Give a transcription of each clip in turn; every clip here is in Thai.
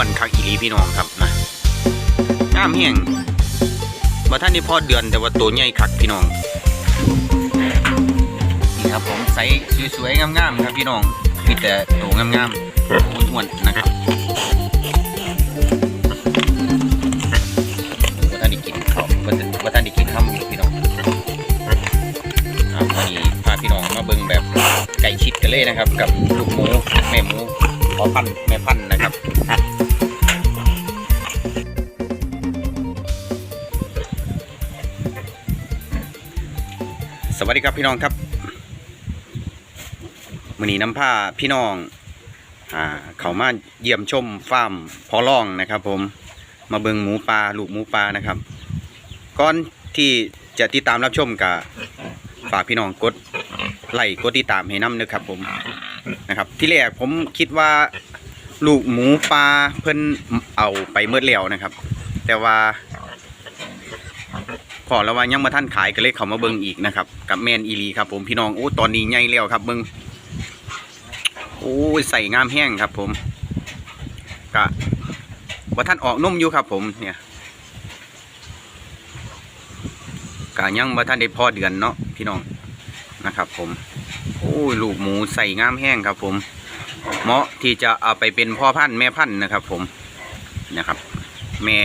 วนคักอีหลีพี่น้องครับนะงามแห้งว่าท่านนี่พอเดือนแต่ว่าตัวใหญ่คักพี่น้อง นี่ครับผมใสสวยๆงามๆครับพี่น้องมีแต่ตัวงามๆอ้วนๆนะครับว่าท่านได้กินข้าวว่าท่านว่าท่านได้กินข้าวอยู่พี่น้องอ่าวันนี้พาพี่น้องมาเบิ่งแบบไก่ชิดกันเลยนะครับ กับลูกหมูแม่หมูพอพันแม่พันนะครับ สวัสดีครับพี่น้องครับมือนีน้ำผ้าพี่น้องอ่าเขามาเยี่ยมชมฟาร์มพอล่องนะครับ ผมมาเบิงหมูปลาลูกหมูปลานะครับก่อนที่จะติดตามรับชมกับฝากพี่น้องกดไลค์กดติดตามให้น้ำนะครับ ผมนะครับ ที่แรกผมคิดว่าลูกหมูปลาเพิ่นเอาไปเมื่อแล้วนะครับ แต่ว่า พอแล้วว่ายังมาท่านขายก็เลยเขามาเบิงอีกนะครับ กับแมนอีหลีครับ ผมพี่น้องโอ้ตอนนี้ใหญ่แล้วครับเบิงโอ้ใส่งามแห้งครับ ผมกะว่าท่านออกนุ่มอยู่ครับ ผมเนี่ยกะยังมาท่านได้พอเดือนเนาะพี่น้องนะครับ ผม โอ้ลูกหมูใส่งามแห้งครับ ผม เหมาะที่จะเอาไปเป็นพ่อพันธุ์แม่พันธุ์นะครับ ผมนะครับ แม่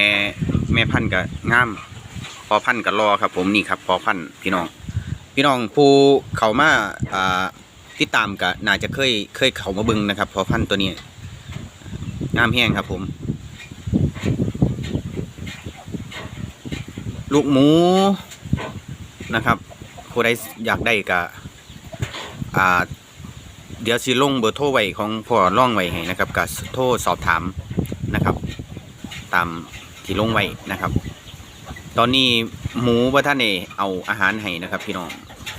แม่พันธุ์ก็งาม อพันกับรอครับ ผมนี่ครับพอพันพี่น้อง พี่น้องผู้เขามาอ่าติดตามกับน่าจะเคยเคยเขามาบึงนะครับ พอพันตัวนี้งามแห้งครับผม ลูกหมูนะครับผู้ใดอยากได้ก็อ่าเดี๋ยวสิลงเบอร์โทรไว้ของพ่อร่องไว้ให้นะครับกับโทรสอบถามนะครับ ตามที่ลงไว้นะครับ ตอนนี้หมูว่าท่านเอเอาอาหารให้นะครับ พี่น้อง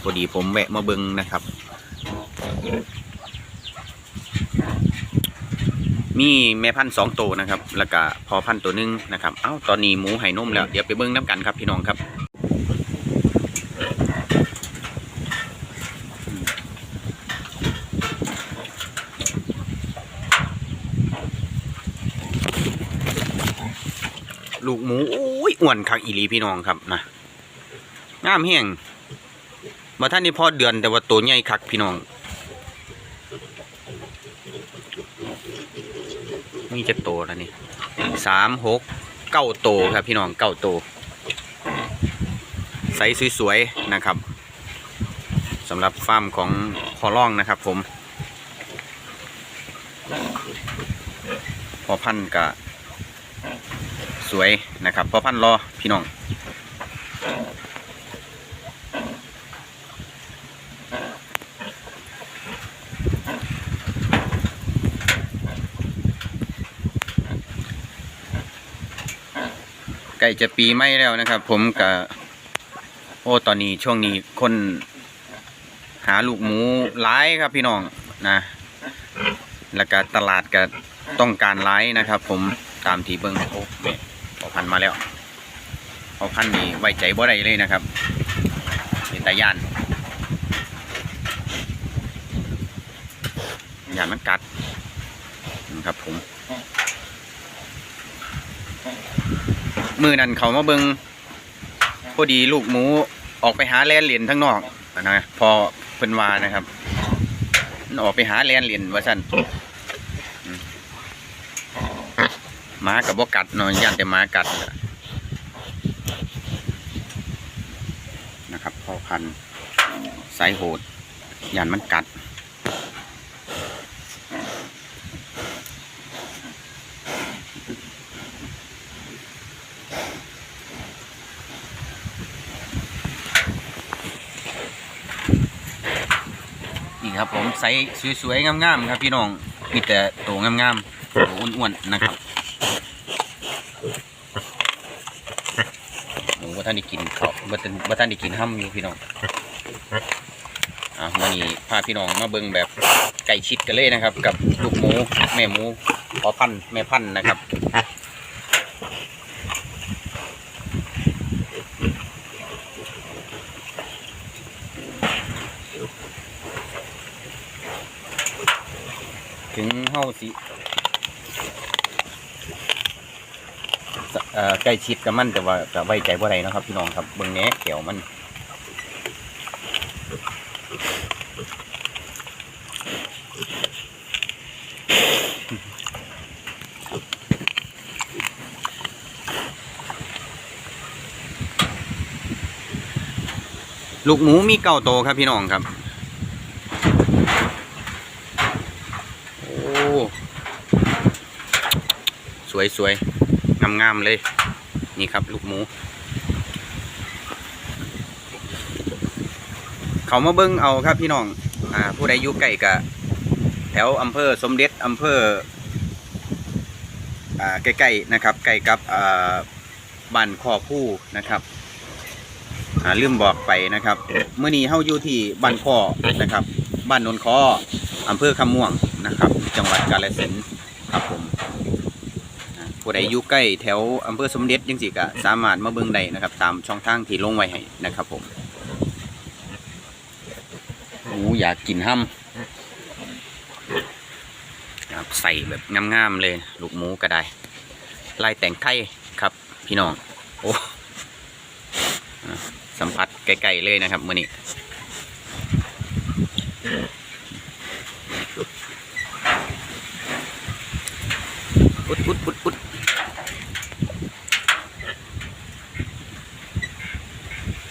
พอดีผมแวะมาเบิ้งนะครับ มีแม่พันธุ์สองตัวนะครับ แล้วก็พอพันตัวหนึงนะครับ เอ้าตอนนี้หมูไห่นุ่มแล้ว เดี๋ยวไปเบิ้งน้ำกันครับพี่น้องครับ ลูกหมูโอ้ยอ้วนคักอีหลีพี่น้องครับนะงามแห้งมาท่านนี่พอเดือนแต่ว่าตัวใหญ่คักพี่น้องนี่จะโตแล้วนี่สามหกเก้าโตครับพี่น้องเก้าโตไซส์สวยๆนะครับสำหรับฟาร์มของพอล่องนะครับ ผมพอพันกะ สวยนะครับพอพันรอพี่น้องใกล้จะปีไม่แล้วนะครับ ผมกับโอ้ตอนนี้ช่วงนี้คนหาลูกหมูหลายครับพี่น้องนะแล้วก็ตลาดก็ต้องการหลายนะครับ ผมตามที่เบิ้งโอ้ พันมาแล้วพอพันนี่ไว้ใจบ่ได้เลยนะครับเป็นตายานย่านมันกัดนะครับผม มือนั้นเขามาเบิงพอดีลูกหมูออกไปหาแลนเหรียญทั้งนอกนะพอเพิ่นวานะครับมันออกไปหาแลนเหรียญว่าซั่น หมากับบ่กัดเนาะย่านแต่หมากัดนะครับพ่อพันธุ์สายโหดย่านมันกัดนี่ครับผมใสสวยๆงามๆครับพี่น้องมีแต่ตัวงามๆตัวอ้วนๆนะครับ หมูว่า ท่านได้กินเขาว่าท่านว่ท่านได้กินห้ำอยู่พี่น้องอะวันนี้พาพี่น้องมาเบิ่งแบบไก่ชิดกันเลยนะครับ กับลูกหมูแม่หมูพอพันธ์แม่พันธ์นะครับถึงเฮาสิ เอ่อ ใกล้ชิดกับมันแต่ว่าก็ไว้ใจบ่าได้เนะครับ พี่น้องครับเบิ่งแหนแขวมันลูกหมูมีเก้าโตครับพี่น้องครับ โอ้ สวยสวย งามๆเลย นี่ครับ ลูกหมู เขามาเบิ้งเอาครับพี่น้อง อ่า ผู้ใดอยู่ใกล้กะแถวอำเภอสมเด็จอำเภอ อ่า ใกล้ๆนะครับ ใกล้กับอ่าบ้านคอผู้นะครับอ่าลืมบอกไปนะครับเมื่อนี้เฮาอยู่ที่บ้านคอนะครับ บ้านนนคออำเภอคำม่วงนะครับ จังหวัดกาฬสินธุ์ครับผม ผู้ใดอยู่ใกล้แถวอำเภอสมเด็จยังสิก็สามารถมาเบิ่งได้นะครับ ตามช่องทางที่ลงไว้ให้นะครับผมโอ้อยากกินห้ำครับใส่แบบงามๆเลย ลูกหมูก็ได้ลายแต่งไทยครับ พี่น้องโอ้สัมผัสไกลๆเลยนะครับมื่อนี้ปุดปุดปุดปุด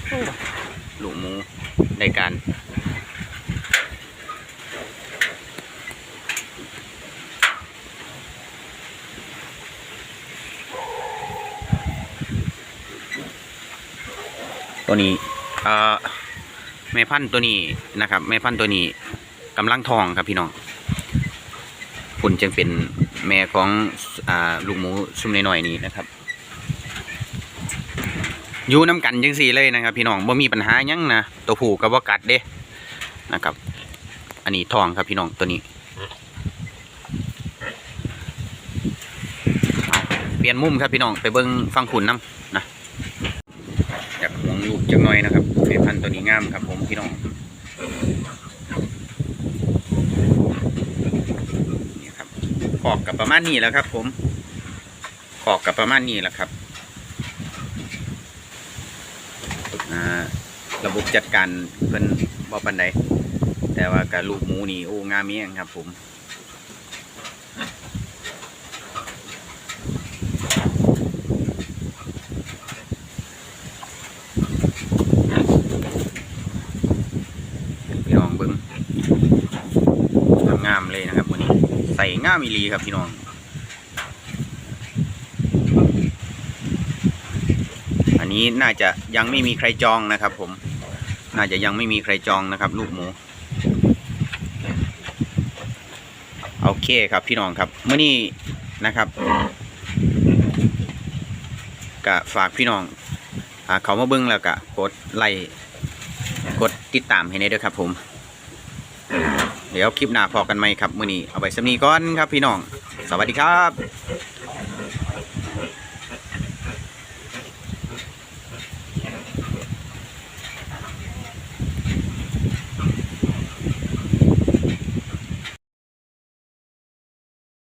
โอ้ลูกหมูในการ ตัวนี้เอ่อแม่พันธุ์ตัวนี้นะครับแม่พันธุ์ตัวนี้กำลังทองครับพี่น้องคุณจึงเป็นแม่ของอ่าลูกหมูซุ่มน้อยๆนี้นะครับอยู่น้ำกันจังสี่เลยนะครับ พี่น้องบ่มีปัญหายังนะตัวผู้กับว่ากัดเด้นะครับ อันนี้ทองครับพี่น้องตัวนี้ เปลี่ยนมุมครับพี่น้องไปเบิ้งฟังขุนน้ำนะ ห่วงลูกจังหน่อยนะครับแม่พันธุ์ตัวนี้งามครับ ผมพี่น้องนี่ครับขอกกับประมาณนี้แล้วครับ ผมขอกกับประมาณนี้แหละครับระบบจัดการเพิ่นบ่ปันใดแต่ว่ากับลูกหมูนี่โอ้งามเมียงครับ ผม พี่น้องเบิ้งงามเลยนะครับวันนี้ ใส่ง่ามอีลีครับพี่น้องอันนี้น่าจะยังไม่มีใครจองนะครับ ผม น่าจะยังไม่มีใครจองนะครับ ลูกหมูโอเคครับพี่น้องครับเมื่อนี้นะครับกะฝากพี่น้องอาเขามาเบิ้งแล้วกะกดไลค์ กดติดตามให้ได้ด้วยครับผม เดี๋ยวคลิปหน้าพอกันไหมครับ มื้อนี้เอาไปสำนีก่อนครับพี่น้อง สวัสดีครับ